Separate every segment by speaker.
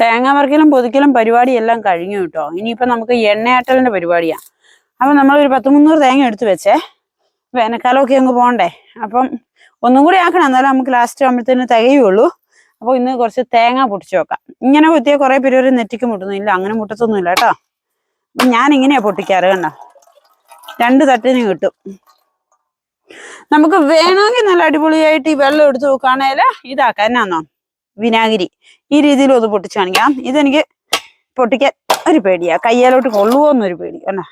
Speaker 1: തേങ്ങ വറുക്കലും പൊതിക്കലും പരിപാടിയെല്ലാം കഴിഞ്ഞു കേട്ടോ. ഇനിയിപ്പോൾ നമുക്ക് എണ്ണയാട്ടലിന്റെ പരിപാടിയാണ് അപ്പം ഒരു പത്ത് മുന്നൂറ് തേങ്ങ എടുത്തു വെച്ചേ. വേനൽക്കാലമൊക്കെ അങ്ങ് പോകണ്ടേ അപ്പം ഒന്നും കൂടി ആക്കണം. എന്നാലും നമുക്ക് ലാസ്റ്റ് ആകുമ്പോഴത്തേന് തികയുള്ളൂ. അപ്പോൾ ഇന്ന് കുറച്ച് തേങ്ങ പൊട്ടിച്ച് വെക്കാം. ഇങ്ങനെ കുത്തിയാൽ കുറേ പേര് ഒരു നെറ്റിക്ക് മുട്ടുന്നില്ല അങ്ങനെ മുട്ടത്തൊന്നുമില്ല കേട്ടോ. അപ്പം ഞാൻ പൊട്ടിക്കാറ് കണ്ടോ? രണ്ട് തട്ടിന് കിട്ടും. നമുക്ക് വേണമെങ്കിൽ നല്ല അടിപൊളിയായിട്ട് ഈ വെള്ളം എടുത്ത് നോക്കുകയാണെങ്കിൽ ഇതാക്കാം. എന്നാന്നോ? വിനാഗിരി. ഈ രീതിയിൽ ഒന്ന് പൊട്ടിച്ച് കാണിക്കാം. ഇതെനിക്ക് പൊട്ടിക്കാൻ ഒരു പേടിയാ. കയ്യാലോട്ട് കൊള്ളുമോ എന്നൊരു പേടി കണ്ടോ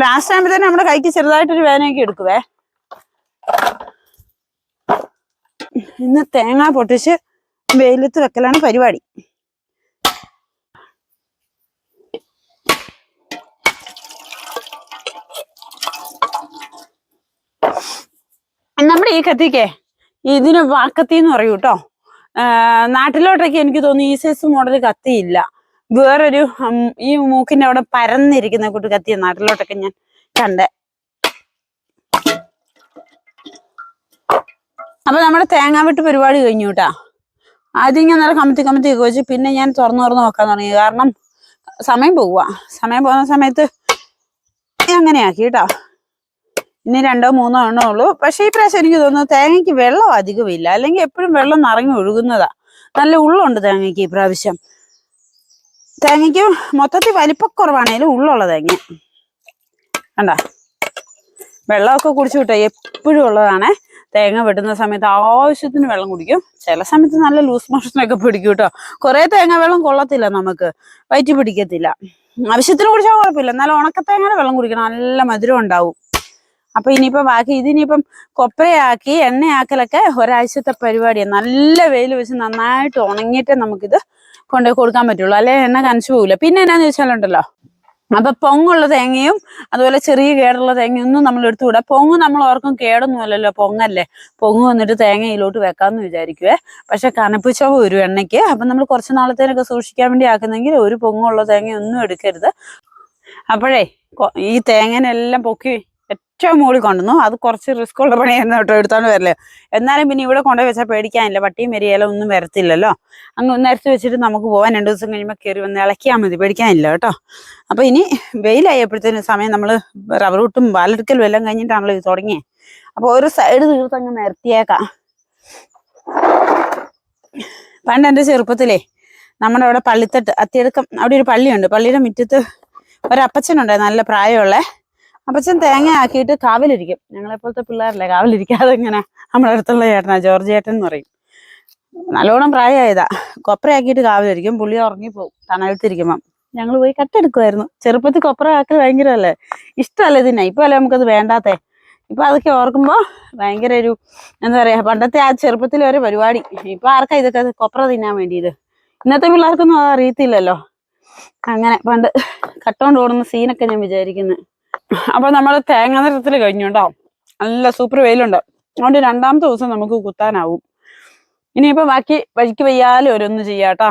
Speaker 1: ലാസ്റ്റ് ടൈമിൽ തന്നെ നമ്മുടെ കൈക്ക് ചെറുതായിട്ടൊരു വേദനയൊക്കെ എടുക്കുവേ. ഇന്ന് തേങ്ങ പൊട്ടിച്ച് വെയിലത്ത് വെക്കലാണ് പരിപാടി നമ്മുടെ ഈ കത്തിക്കേ. ഇതിന് വാക്കത്തി എന്ന് പറയൂ കേട്ടോ നാട്ടിലോട്ടൊക്കെ എനിക്ക് തോന്നുന്നു ഈ സൈസ് മോഡൽ കത്തിയില്ല. വേറൊരു ഈ മൂക്കിന്റെ അവിടെ പരന്നിരിക്കുന്ന കൂട്ട് കത്തിയ നാട്ടിലോട്ടൊക്കെ ഞാൻ കണ്ടേ. അപ്പൊ നമ്മുടെ തേങ്ങാവെട്ട് പരിപാടി കഴിഞ്ഞു കേട്ടാ ആദ്യം ഞാൻ നല്ല കമത്തി കമത്തി വെച്ച് പിന്നെ ഞാൻ തുറന്നു തുറന്ന് നോക്കാൻ തുടങ്ങി. കാരണം സമയം പോവുക സമയം പോകുന്ന സമയത്ത് അങ്ങനെയാക്കി കേട്ടോ ഇനി രണ്ടോ മൂന്നോ എണ്ണോ ഉള്ളൂ. പക്ഷെ ഈ പ്രാവശ്യം എനിക്ക് തോന്നുന്നു തേങ്ങയ്ക്ക് വെള്ളം അധികമില്ല. അല്ലെങ്കിൽ എപ്പോഴും വെള്ളം നിറഞ്ഞു ഒഴുകുന്നതാ. നല്ല ഉള്ളുണ്ട് തേങ്ങയ്ക്ക് ഈ പ്രാവശ്യം. തേങ്ങയ്ക്ക് മൊത്തത്തിൽ വലിപ്പക്കുറവാണേലും ഉള്ളുള്ള തേങ്ങ. കണ്ട? വെള്ളമൊക്കെ കുടിച്ചു വിട്ടോ. എപ്പോഴും ഉള്ളതാണേ. തേങ്ങ വെട്ടുന്ന സമയത്ത് ആവശ്യത്തിന് വെള്ളം കുടിക്കും. ചില സമയത്ത് നല്ല ലൂസ് മോഷനൊക്കെ പിടിക്കും കേട്ടോ. കുറേ തേങ്ങ വെള്ളം കൊള്ളത്തില്ല നമുക്ക്. വയറ്റി പിടിക്കത്തില്ല. ആവശ്യത്തിന് കുടിച്ചാൽ കുഴപ്പമില്ല. എന്നാലും ഉണക്കത്തേങ്ങയുടെ വെള്ളം കുടിക്കണം. നല്ല മധുരം ഉണ്ടാവും. അപ്പൊ ഇനിയിപ്പോ ബാക്കി ഇതിനിപ്പം കൊപ്രയാക്കി എണ്ണയാക്കലൊക്കെ ഒരാഴ്ചത്തെ പരിപാടിയാണ് നല്ല വെയിൽ വെച്ച് നന്നായിട്ട് ഉണങ്ങിയിട്ടേ നമുക്കിത് കൊണ്ടുപോയി കൊടുക്കാൻ പറ്റുള്ളൂ. അല്ലെ? എണ്ണ കനച്ചു പോകില്ല പിന്നെ എന്നാന്ന് വെച്ചാലുണ്ടല്ലോ അപ്പൊ പൊങ്ങുള്ള തേങ്ങയും അതുപോലെ ചെറിയ കേടുള്ള തേങ്ങയൊന്നും നമ്മൾ എടുത്തുകൂടാ. പൊങ്ങ് നമ്മൾ ഓർക്കും കേടൊന്നുമല്ലല്ലോ പൊങ്ങല്ലേ. പൊങ്ങ് വന്നിട്ട് തേങ്ങയിലോട്ട് വെക്കാമെന്ന് വിചാരിക്കുവേ. പക്ഷെ കനപ്പിച്ചോ ഒരു എണ്ണയ്ക്ക്. അപ്പൊ നമ്മൾ കുറച്ച് നാളത്തേനൊക്കെ സൂക്ഷിക്കാൻ വേണ്ടി ആക്കുന്നെങ്കിൽ ഒരു പൊങ്ങുള്ള തേങ്ങയൊന്നും എടുക്കരുത്. അപ്പോഴേ ഈ തേങ്ങനെല്ലാം പൊക്കി ഏറ്റവും മുകളിൽ കൊണ്ടുവന്നു. അത് കുറച്ച് റിസ്ക് ഉള്ള പണിയായിരുന്നു കേട്ടോ എടുത്തോണ്ട് വരല്ലേ എന്നാലും പിന്നെ ഇവിടെ കൊണ്ടുപോയി വെച്ചാൽ പേടിക്കാനില്ല. പട്ടിയും മെരിയാലും ഒന്നും വരത്തില്ലല്ലോ. അങ്ങ് നിരത്തി വെച്ചിട്ട് നമുക്ക് പോകാൻ രണ്ടു ദിവസം കഴിയുമ്പോൾ കയറി വന്ന് ഇളക്കിയാൽ മതി. പേടിക്കാനില്ല കേട്ടോ. അപ്പൊ ഇനി വെയിലായപ്പോഴത്തേനും സമയം നമ്മൾ റബ്ബർ വിട്ടും പാലെടുക്കലും എല്ലാം കഴിഞ്ഞിട്ടാണല്ലോ ഇത് തുടങ്ങിയത് അപ്പൊ ഒരു സൈഡ് തീർത്ത് അങ്ങ് നിരത്തിയേക്കാം. പണ്ട് എന്റെ ചെറുപ്പത്തിലേ നമ്മുടെ അവിടെ പള്ളിത്തട്ട് അത്തിയടുക്കം അവിടെ ഒരു പള്ളിയുണ്ട്. പള്ളിയുടെ മുറ്റത്ത് ഒരപ്പച്ചനുണ്ടായി നല്ല പ്രായമുള്ള. അപ്പച്ചൻ തേങ്ങ ആക്കിയിട്ട് കാവിലിരിക്കും. ഞങ്ങളെപ്പോലത്തെ പിള്ളേരല്ലേ കാവിലിരിക്കാതെ ഇങ്ങനെ നമ്മുടെ അടുത്തുള്ള ചേട്ടനാ ജോർജ് ചേട്ടൻ എന്ന് പറയും. നല്ലോണം പ്രായമായതാ കൊപ്രയാക്കിയിട്ട് കാവിലിരിക്കും. പുള്ളി പോകും തണലത്തിരിക്കുമ്പം. ഞങ്ങൾ പോയി കട്ടെടുക്കുമായിരുന്നു ചെറുപ്പത്തിൽ കൊപ്ര ആക്കൽ ഭയങ്കരമല്ലേ ഇഷ്ടമല്ലേ ഇതിനെ? ഇപ്പൊ അല്ലേ നമുക്കത് വേണ്ടാത്തേ? ഇപ്പൊ അതൊക്കെ ഓർക്കുമ്പോൾ ഭയങ്കര ഒരു എന്താ പറയാ പണ്ടത്തെ ആ ചെറുപ്പത്തിലെ ഒരു പരിപാടി. ഇപ്പൊ ആർക്കാ ഇതൊക്കെ കൊപ്ര തിന്നാൻ വേണ്ടിയത്? ഇന്നത്തെ പിള്ളേർക്കൊന്നും അത് അറിയത്തില്ലല്ലോ. അങ്ങനെ പണ്ട് കട്ടോണ്ട് ഓടുന്ന സീനൊക്കെ ഞാൻ വിചാരിക്കുന്നത് അപ്പൊ നമ്മൾ തേങ്ങ നിറത്തിൽ കഴിഞ്ഞുണ്ടോ നല്ല സൂപ്പർ വെയിലുണ്ട്. അതുകൊണ്ട് രണ്ടാമത്തെ ദിവസം നമുക്ക് കുത്താനാവും. ഇനിയിപ്പോ ബാക്കി വഴിക്ക് വയ്യാലും ഓരോന്ന് ചെയ്യാട്ടോ